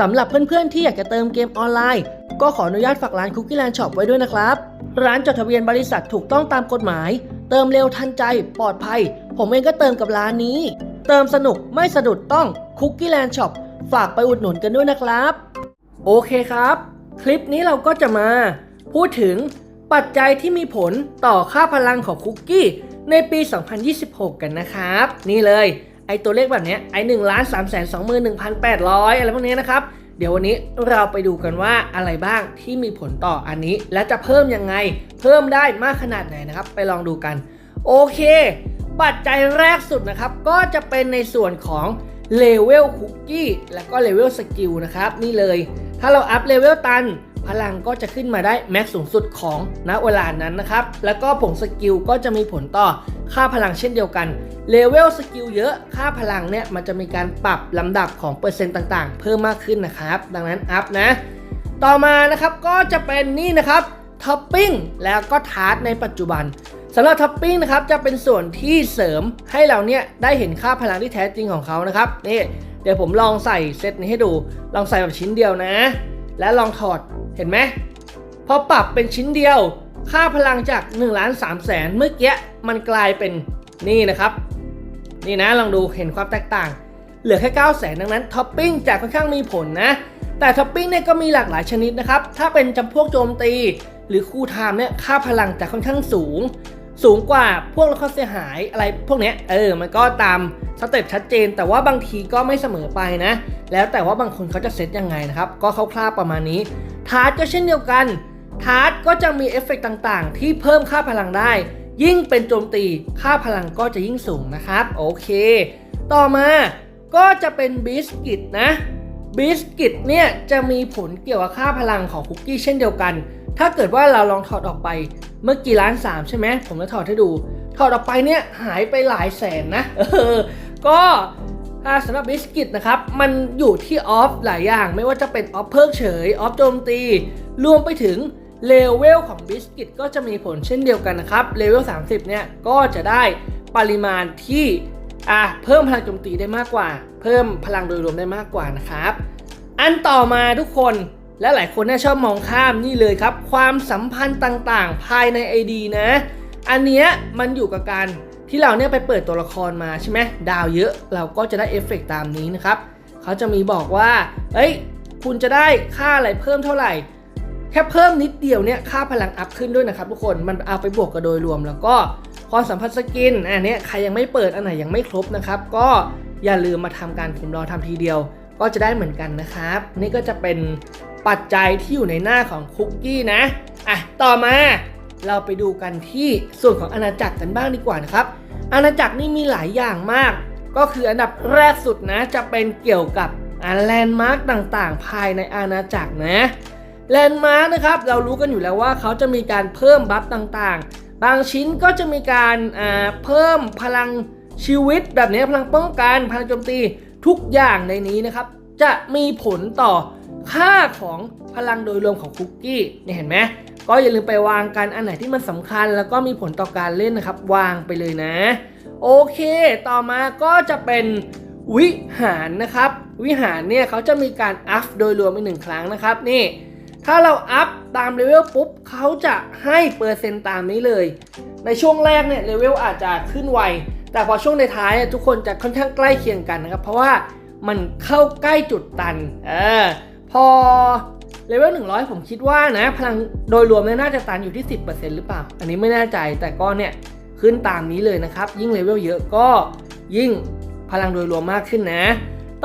สำหรับเพื่อนๆ ที่อยากจะเติมเกมออนไลน์ ก็ขออนุญาตฝากร้าน Cookie Land Shop ไว้ด้วยนะครับ ร้านจดทะเบียนบริษัทถูกต้องตามกฎหมาย เติมเร็วทันใจ ปลอดภัย ผมเองก็เติมกับร้านนี้ เติมสนุกไม่สะดุดต้อง Cookie Land Shop ฝากไปอุดหนุนกันด้วยนะครับ โอเคครับ คลิปนี้เราก็จะมา พูดถึงปัจจัยที่มีผลต่อค่าพลังของคุกกี้ในปี 2026 กันนะครับ นี่เลย ไอตัวเลขแบบเนี้ยไอ1ล้าน3 2 1 8 0 0องหมื่นหนึ่งพันแปดร้อยอะไรพวกเนี้ยนะครับ เดี๋ยววันนี้เราไปดูกันว่าอะไรบ้างที่มีผลต่ออันนี้ และจะเพิ่มยังไง เพิ่มได้มากขนาดไหนนะครับ ไปลองดูกัน โอเค ปัจจัยแรกสุดนะครับ ก็จะเป็นในส่วนของเลเวลคุกกี้และก็เลเวลสกิลนะครับ นี่เลย ถ้าเราอัพเลเวลตัน พลังก็จะขึ้นมาได้แม็กสูงสุดของณเวลานั้นนะครับ แล้วก็ผงสกิลก็จะมีผลต่อค่าพลังเช่นเดียวกันเลเวลสกิลเยอะค่าพลังเนี่ยมันจะมีการปรับลำดับของเปอร์เซ็นต์ต่างๆ เพิ่มมากขึ้นนะครับ ดังนั้นอัพนะ ต่อมานะครับก็จะเป็นนี่นะครับท็อปปิ้งแล้วก็ทาร์ตในปัจจุบันสำหรับท็อปปิ้งนะครับจะเป็นส่วนที่เสริมให้เราเนี่ยได้เห็นค่าพลังที่แท้จริงของเขานะครับนี่เดี๋ยวผมลองใส่เซตนี้ให้ดู ลองใส่แบบชิ้นเดียวนะ และลองถอดเห็นไหมพอปรับเป็นชิ้นเดียว ค่าพลังจาก1ล้าน3แสนเมื่อกี้มันกลายเป็นนี่นะครับ นี่นะลองดูเห็นความแตกต่าง เหลือแค่9 0 0แสนดังนั้นท็อปปิ้งจะค่อนข้างมีผลนะ แต่ท็อปปิ้งเนี่ยก็มีหลากหลายชนิดนะครับ ถ้าเป็นจำพวกโจมตี หรือคู่ไทม์เนี่ยค่าพลังจะค่อนข้างสูง สูงกว่าพวกลดความเสียหายอะไรพวกเนี้ยเออมันก็ตามสเต็ปชัดเจน แต่ว่าบางทีก็ไม่เสมอไปนะ แล้วแต่ว่าบางคนเขาจะเซตยังไงนะครับ ก็คร่าวๆประมาณนี้ ทาร์ตก็เช่นเดียวกัน ทาร์ตก็จะมีเอฟเฟกต์ต่างๆ ที่เพิ่มค่าพลังได้ ยิ่งเป็นโจมตีค่าพลังก็จะยิ่งสูงนะครับ โอเค ต่อมาก็จะเป็นบิสกิตนะบิสกิตเนี่ยจะมีผลเกี่ยวกับค่าพลังของคุกกี้เช่นเดียวกัน ถ้าเกิดว่าเราลองถอดออกไปเมื่อกี่ล้านสามใช่ไหมผมจะถอดให้ดู ถอดออกไปเนี่ยหายไปหลายแสนนะเออก็สำหรับบิสกิตนะครับ มันอยู่ที่ออฟหลายอย่างไม่ว่าจะเป็นออฟเพิกเฉย ออฟโจมตี รวมไปถึงเลเวลของบิสกิตก็จะมีผลเช่นเดียวกันนะครับ เลเวล 30 เนี่ย ก็จะได้ปริมาณที่อะเพิ่มพลังโจมตีได้มากกว่า เพิ่มพลังโดยรวมได้มากกว่านะครับ อันต่อมาทุกคน และหลายคนน่าชอบมองข้ามนี่เลยครับ ความสัมพันธ์ต่างๆ ภายใน ID นะ อันเนี้ยมันอยู่กับการที่เราเนี่ยไปเปิดตัวละครมาใช่ไหมดาวเยอะเราก็จะได้เอฟเฟกตามนี้นะครับเขาจะมีบอกว่าเอ้ยคุณจะได้ค่าอะไรเพิ่มเท่าไหร่ แค่เพิ่มนิดเดียวเนี่ยค่าพลังอัพขึ้นด้วยนะครับทุกคนมันเอาไปบวกกันโดยรวมแล้วก็ความสัมพันธ์สกินอันเนี้ยใครยังไม่เปิดอันไหนยังไม่ครบนะครับ ก็อย่าลืมมาทำการผมรอทำทีเดียว ก็จะได้เหมือนกันนะครับ นี่ก็จะเป็น ปัจจัยที่อยู่ในหน้าของคุกกี้นะอะต่อมาเราไปดูกันที่ส่วนของอาณาจักรกันบ้างดีกว่านะครับ อาณาจักรนี่มีหลายอย่างมาก ก็คืออันดับแรกสุดนะ จะเป็นเกี่ยวกับแลนด์มาร์กต่างๆ ภายในอาณาจักรนะแลนด์มาร์กนะครับเรารู้กันอยู่แล้วว่าเขาจะมีการเพิ่มบัฟต่างๆ บางชิ้นก็จะมีการอ่าเพิ่มพลังชีวิตแบบนี้พลังป้องกันพลังโจมตีทุกอย่างในนี้นะครับ จะมีผลต่อ ค่าของพลังโดยรวมของคุกกี้เนี่ยเห็นไหมก็อย่าลืมไปวางกันอันไหนที่มันสำคัญ แล้วก็มีผลต่อการเล่นนะครับ วางไปเลยนะ โอเค ต่อมาก็จะเป็นวิหารนะครับ วิหารเนี่ยเขาจะมีการอัพโดยรวมอีกหนึ่งครั้งนะครับนี่ถ้าเราอัพตามเลเวลปุ๊บเขาจะให้เปอร์เซ็นต์ตามนี้เลย ในช่วงแรกเนี่ยเลเวลอาจจะขึ้นไว แต่พอช่วงในท้ายทุกคนจะค่อนข้างใกล้เคียงกันนะครับ เพราะว่ามันเข้าใกล้จุดตัน เออ พอเลเวล100 ผมคิดว่านะ พลังโดยรวมเนี่ยน่าจะตันอยู่ที่ 10%หรือเปล่า อันนี้ไม่แน่ใจแต่ก็เนี่ย ขึ้นตามนี้เลยนะครับ ยิ่งเลเวลเยอะก็ยิ่งพลังโดยรวมมากขึ้นนะ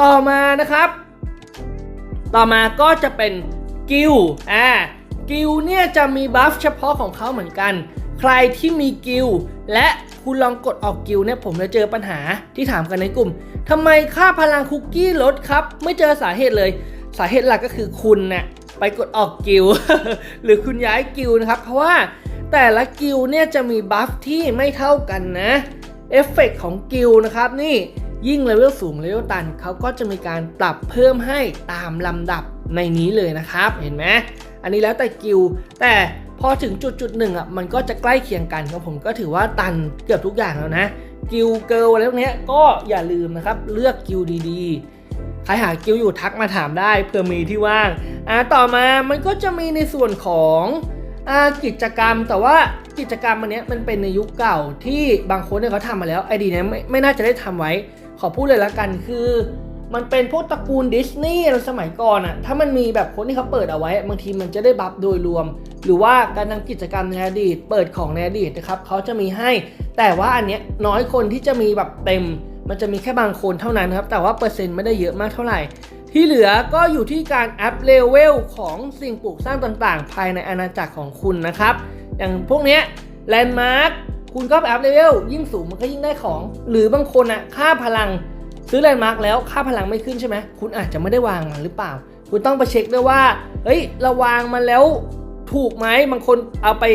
ต่อมานะครับ ต่อมาก็จะเป็นกิลอ่ากิลเนี่ยจะมีบัฟเฉพาะของเขาเหมือนกัน ใครที่มีกิลและคุณลองกดออกกิลเนี่ยผมจะเจอปัญหาที่ถามกันในกลุ่มทำไมค่าพลังคุกกี้ลดครับ ไม่เจอสาเหตุเลย สาเหตุหลักก็คือคุณนี่ยไปกดออกกิลหรือคุณย้ายกิลนะครับ เพราะว่าแต่ละกิลเนี่ยจะมีบัฟที่ไม่เท่ากันนะเอฟเฟกต์ของกิลนะครับนี่ยิ่งเลเวลสูงเลเวลตันเขาก็จะมีการปรับเพิ่มให้ตามลำดับในนี้เลยนะครับ เห็นไหมอันนี้แล้วแต่กิลแต่พอถึงจุดจุดหนึ่งอะมันก็จะใกล้เคียงกันครับผมก็ถือว่าตันเกือบทุกอย่างแล้วนะ กิลเกิลอะไรพวกเนี้ยก็อย่าลืมนะครับ เลือกกิลดีๆ ใครหากิลอยู่ทักมาถามได้เผื่อมีที่ว่างอ่าต่อมามันก็จะมีในส่วนของอ่ากิจกรรมแต่ว่ากิจกรรมอันเนี้ยมันเป็นในยุคเก่าที่บางคนเนี่ยเขาทำมาแล้วไอดีเนี้ยไม่ไม่น่าจะได้ทำไว้ ขอพูดเลยละกันคือมันเป็นพวกตระกูลดิสนีย์อะไรสมัยก่อนอะถ้ามันมีแบบคนที่เขาเปิดเอาไว้ บางทีมันจะได้บัฟโดยรวม หรือว่าการทำกิจกรรมในอดีต เปิดของในอดีตนะครับเขาจะมีให้ แต่ว่าอันเนี้ยน้อยคนที่จะมีแบบเต็ม มันจะมีแค่บางคนเท่านั้นครับ แต่ว่าเปอร์เซ็นต์ไม่ได้เยอะมากเท่าไหร่ ที่เหลือก็อยู่ที่การอัพเลเวลของสิ่งปลูกสร้างต่างๆ ภายในอาณาจักรของคุณนะครับ อย่างพวกนี้แลนด์มาร์คคุณก็ไปอัพเลเวลยิ่งสูงมันก็ยิ่งได้ของ หรือบางคนอะค่าพลังซื้อแลนด์มาร์กแล้วค่าพลังไม่ขึ้นใช่ไหมคุณอาจจะไม่ได้วางมันหรือเปล่า คุณต้องไปเช็คด้วยว่าเฮ้ยเราวางมันแล้วถูกไหมบางคนเอาไป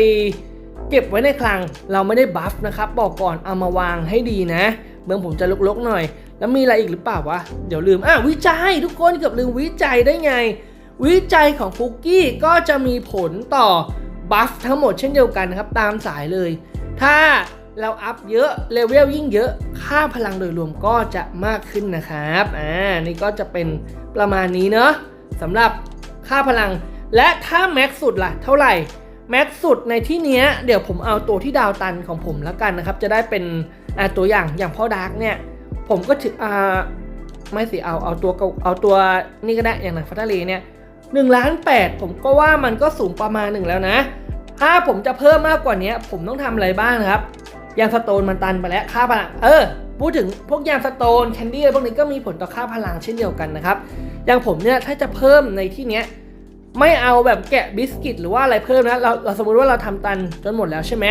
เก็บไว้ในคลัง เราไม่ได้บัฟนะครับ บอกก่อนเอามาวางให้ดีนะ เบื้องผมจะลกๆหน่อย แล้วมีอะไรอีกหรือเปล่าวะ เดี๋ยวลืมอะวิจัยทุกคนเกือบลืมวิจัยได้ไง วิจัยของฟุกกี้ก็จะมีผลต่อบัฟทั้งหมดเช่นเดียวกันนะครับตามสายเลย ถ้าเราอัพเยอะเลเวลยิ่งเยอะ ค่าพลังโดยรวมก็จะมากขึ้นนะครับ อ่า นี่ก็จะเป็นประมาณนี้เนอะสำหรับค่าพลัง และถ้าแม็กสุดล่ะ เท่าไหร่ แม็กสุดในที่เนี้ย เดี๋ยวผมเอาตัวที่ดาวตันของผมแล้วกันนะครับ จะได้เป็น อ่าตัวอย่างอย่างพ่อดาร์กเนี่ย ผมก็ถืออ่าไม่สิเอาเอาตัวเก่าเอาตัวนี่ก็ได้อย่างหนังฟัตเตอร์เลเนี่ยหนึ่งล้านแปดผมก็ว่ามันก็สูงประมาณหนึ่งแล้วนะ ถ้าผมจะเพิ่มมากกว่านี้ผมต้องทำอะไรบ้างนะครับ ยางสโตนมันตันไปแล้วค่าพลังเออพูดถึงพวกยางสโตนแคนดี้อะไรพวกนี้ก็มีผลต่อค่าพลังเช่นเดียวกันนะครับอย่างผมเนี่ยถ้าจะเพิ่มในที่เนี้ยไม่เอาแบบแกะบิสกิตหรือว่าอะไรเพิ่มนะเราเราสมมติว่าเราทำตันจนหมดแล้วใช่ไหม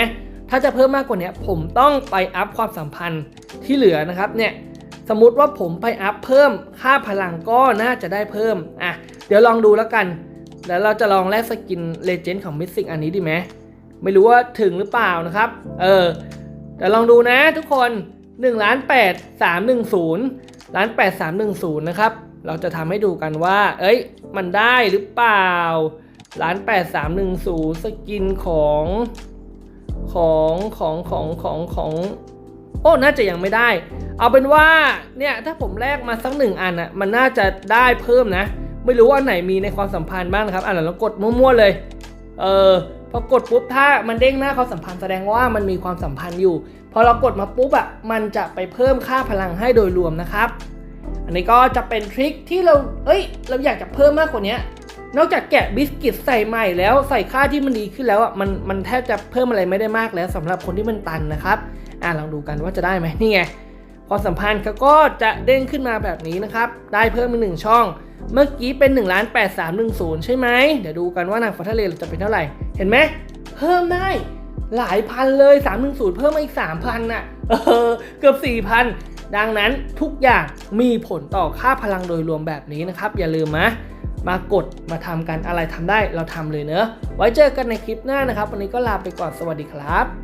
ถ้าจะเพิ่มมากกว่านี้ผมต้องไปอัพความสัมพันธ์ที่เหลือนะครับเนี่ยสมมติว่าผมไปอัพเพิ่มค่าพลังก็น่าจะได้เพิ่มอะเดี๋ยวลองดูแล้วกันเดี๋ยวเราจะลองแลกสกินเลเจนด์ของมิสซิ่งอันนี้ดีไหมไม่รู้ว่าถึงหรือเปล่านะครับ เออแต่ลองดูนะทุกคน1ล้าน8 3 1 0ล้าน8 3 1 0นะครับเราจะทำให้ดูกันว่า เอ้ย มันได้หรือเปล่าล้าน8 3 1 0สกินของ ของของของของของโอ้น่าจะยังไม่ได้ เอาเป็นว่าเนี่ยถ้าผมแลกมาสักหนึ่งอันอะมันน่าจะได้เพิ่มนะ ไม่รู้ว่าอันไหนมีในความสัมพันธ์บ้างครับอะเรากดมั่วๆเลย เออพอกดปุ๊บถ้ามันเด้งหน้าความสัมพันธ์แสดงว่ามันมีความสัมพันธ์อยู่ พอเรากดมาปุ๊บอะมันจะไปเพิ่มค่าพลังให้โดยรวมนะครับ อันนี้ก็จะเป็นทริคที่เราเอ้ย เราอยากจะเพิ่มมากกว่านี้ นอกจากแกะบิสกิตใส่ใหม่แล้วใส่ค่าที่มันดีขึ้นแล้วอะมันมันแทบจะเพิ่มอะไรไม่ได้มากแล้วสำหรับคนที่มันตันนะครับอะลองดูกันว่าจะได้ไหมนี่ไงความสัมพันธ์เขาก็จะเด้งขึ้นมาแบบนี้นะครับ ได้เพิ่มอีกหนึ่งช่อง เมื่อกี้เป็น1ล้าน8 3 1 0ใช่ไหมเดี๋ยวดูกันว่านางฟ้าทะเลเราจะเป็นเท่าไหร่ เห็นไหมเพิ่มได้หลายพันเลย 310 เพิ่มมาอีก 3,000น่ะเออเกือบ 4,000 ดังนั้นทุกอย่างมีผลต่อค่าพลังโดยรวมแบบนี้นะครับ อย่าลืมนะ มากดมาทำกันอะไรทำได้เราทำเลยเนอะไว้เจอกันในคลิปหน้านะครับ วันนี้ก็ลาไปก่อนสวัสดีครับ